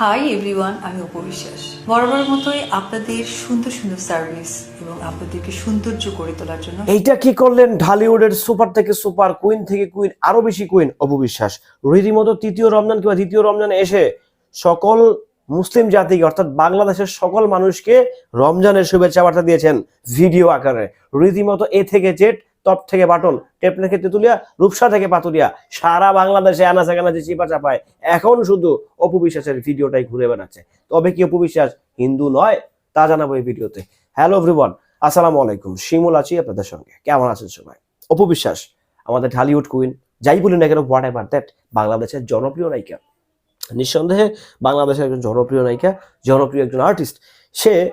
Hi everyone আমি অপবিশ্বাস বরাবর মতোই আপনাদের সুন্দর সুন্দর সার্ভিস এবং আপনাদেরকে সৌন্দর্য করে তোলার জন্য এইটা কি করলেন? ঢালিউডের সুপার থেকে সুপার কুইন থেকে কুইন আরও বেশি কুইন অপবিশ্বাস রীতিমতো তৃতীয় রমজান কিংবা দ্বিতীয় রমজান এসে সকল মুসলিম জাতিকে, অর্থাৎ বাংলাদেশের সকল মানুষকে রমজানের শুভেচ্ছা বার্তা দিয়েছেন ভিডিও আকারে। রীতিমতো এ থেকে জেড টপ থেকে বাটন টেপনের ক্ষেত্রে তুলিয়া, রূপসা থেকে পাতুলিয়া সারা বাংলাদেশে আনাচে কানাচে চিপা চাপায়। এখন শুধু অপবিশ্বাসের ভিডিওটাই ঘুরে বেড়াচ্ছে। তবে কি অপবিশ্বাস হিন্দু নয়, তা জানাব এই ভিডিওতে। হ্যালো এভরিওয়ান আসসালামু আলাইকুম। শিমুল আছি আপনাদের সঙ্গে। কেমন আছেন সবাই? অপবিশ্বাস আমাদের ঢালিউড কুইন। যাই বলি না কেন হোয়াট এভার দ্যাট বাংলাদেশের জনপ্রিয় নায়িকা। নিঃসন্দেহে বাংলাদেশের একজন জনপ্রিয় নায়িকা, জনপ্রিয় একজন আর্টিস্ট সে,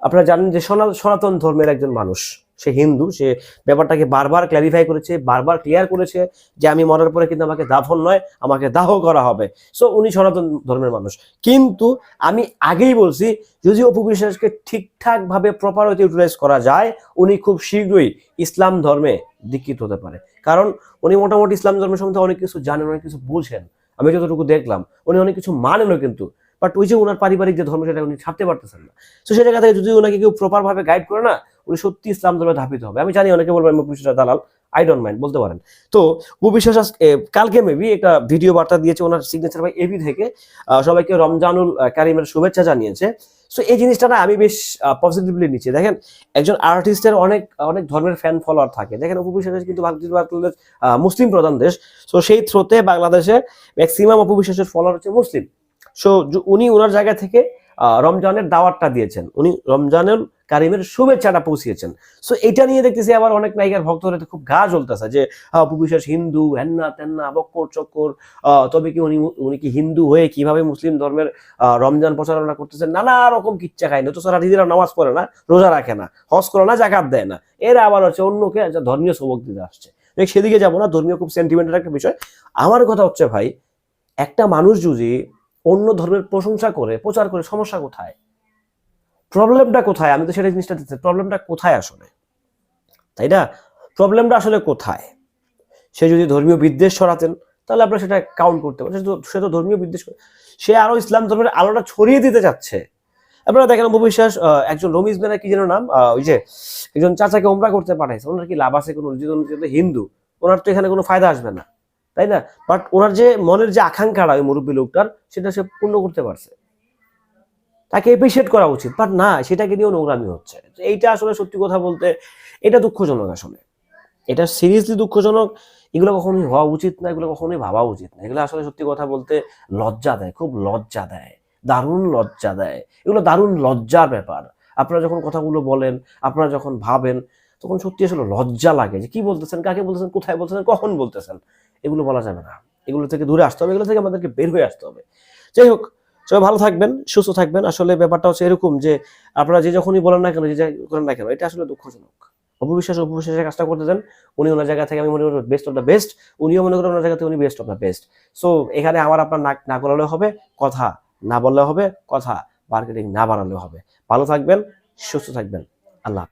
আপনারা জানেন যে সনা- সনাতন ধর্মের একজন মানুষ। সে হিন্দু, সে ব্যাপারটাকে বারবার ক্ল্যারিফাই করেছে, বারবার ক্লিয়ার করেছে যে আমি মরার পরে কিন্তু আমাকে দাফন নয়, আমাকে দাহ করা হবে। সো উনি সনাতন ধর্মের মানুষ। কিন্তু আমি আগেই বলছি, যদি অপু বিশ্বাসকে ঠিকঠাক ভাবে প্রপার হইতে ইউটিলাইজ করা যায়, উনি খুব শীঘ্রই ইসলাম ধর্মে দীক্ষিত হতে পারে। কারণ উনি মোটামুটি ইসলাম ধর্মের সম্বন্ধে অনেক কিছু জানেন, অনেক কিছু বুঝেন। আমি যতটুকু দেখলাম, উনি অনেক কিছু মানেনও কিন্তু। বাট ওই যে ওনার পারিবারিক যে ধর্ম সেটা উনি ছাড়তে পারতেছেন না। তো সেই জায়গা থেকে যদি ওনাকে কেউ প্রপার ভাবে গাইড করে না উনি সত্যি ইসলাম ধর্মে ধাপিত হবে। আমি জানি অনেকে বলবেন মুখ দালাল আই ডোন্ট মাইন্ড বলতে পারেন। তো উপবিশ্বাস আজ- কালকে মেবি একটা ভিডিও বার্তা দিয়েছে ওনার সিগনেচার ভাই এবি থেকে। সবাইকে রমজানুল আহ, কারিমের শুভেচ্ছা জানিয়েছে। সো এই জিনিসটা না আমি বেশ পজিটিভলি নিচ্ছি। দেখেন একজন আর্টিস্টের অনেক অনেক ধর্মের ফ্যান ফলোয়ার থাকে। দেখেন উপবিশ্বাস কিন্তু মুসলিম প্রধান দেশ। সো সেই থ্রোতে বাংলাদেশে ম্যাক্সিমাম উপবিশ্বাসের ফলোয়ার হচ্ছে মুসলিম। সো উনি ওনার জায়গা থেকে রমজানের দাওয়াতটা দিয়েছেন। উনি রমজানের কারিমের শুভেচ্ছাটা পৌঁছিয়েছেন। সো এটা নিয়ে দেখতেছি আবার অনেক নায়িকার ভক্তরা খুব গা জ্বলতেছে যে অপু হিন্দু হ্যান্না তেন্না, বক্কর চক্কর তবে কি উনি উনি কি হিন্দু হয়ে কীভাবে মুসলিম ধর্মের রমজান প্রচারণা করতেছেন? নানা রকম কিচ্ছা খায় না তো সারা দিদিরা নামাজ পড়ে না, রোজা রাখে না, হজ করে না, জাকাত দেয় না। এরা আবার হচ্ছে অন্যকে ধর্মীয় সবক দিতে আসছে। সেদিকে যাব না, ধর্মীয় খুব সেন্টিমেন্টের একটা বিষয়। আমার কথা হচ্ছে ভাই, একটা মানুষ যদি অন্য ধর্মের প্রশংসা করে, প্রচার করে, সমস্যা কোথায়? প্রবলেমটা কোথায়? আমি তো সেটা জিনিসটা দিচ্ছি প্রবলেমটা কোথায় আসলে? তাই না? প্রবলেমটা আসলে কোথায়? সে যদি ধর্মীয় বিদ্বেষ ছড়াতেন, তাহলে আপনারা সেটা কাউন্ট করতে পারেন সে তো- ধর্মীয় বিদ্বেষ সে আরও ইসলাম ধর্মের আলোটা ছড়িয়ে দিতে চাচ্ছে আপনারা দেখেন অপু বিশ্বাস একজন রমিজ মেনা কি যেন নাম? ওই যে একজন চাচাকে ওমরা করতে পাঠাইছে। ওনার কি লাভ আছে কোনো? হিন্দু, ওনার তো এখানে কোনো ফায়দা আসবে না। তাই না? বাট ওনার যে মনের যে আকাঙ্ক্ষাটা ওই মুরব্বী লোকটার, সেটা সে পূর্ণ করতে পারছে। তাকে এপ্রিসিয়েট করা উচিত। বাট না, সেটাকে নিয়েও নোংরামি হচ্ছে। এইটা আসলে সত্যি কথা বলতে এটা দুঃখজনক আসলে। এটা সিরিয়াসলি দুঃখজনক। এগুলো কখনোই হওয়া উচিত না, এগুলো কখনোই ভাবা উচিত না। এগুলো আসলে সত্যি কথা বলতে লজ্জা দেয়, খুব লজ্জা দেয়। দারুণ লজ্জা দেয়। এগুলো দারুণ লজ্জার ব্যাপার। আপনারা যখন কথাগুলো বলেন, আপনারা যখন ভাবেন তখন সত্যি আসলে লজ্জা লাগে যে কি বলতেছেন, কাকে বলতেছেন, কোথায় বলতেছেন, কখন বলতেছেন? এগুলো বলা যাবে না। এগুলো থেকে দূরে আসতে হবে, এগুলো থেকে আমাদেরকে বের হয়ে আসতে হবে। যাই হোক, সবাই ভালো থাকবেন, সুস্থ থাকবেন। আসলে ব্যাপারটা হচ্ছে এরকম যে আপনারা যে যখনই বলেন না কেন, যে করেন না কেন, এটা আসলে দুঃখজনক। অপবিশ্বাস, অপবিশ্বাসের কাজটা করতে দেন, উনি ওনার জায়গা থেকে আমি মনে করি বেস্ট অফ দ্য বেস্ট উনিও মনে করেন ওনার জায়গা থেকে উনি best of the best so এখানে আমার আপনার নাক না গলালে হবে, কথা না বললে হবে, কথা মার্কেটিং না বাড়ালেও হবে। ভালো থাকবেন, সুস্থ থাকবেন। আল্লাহ।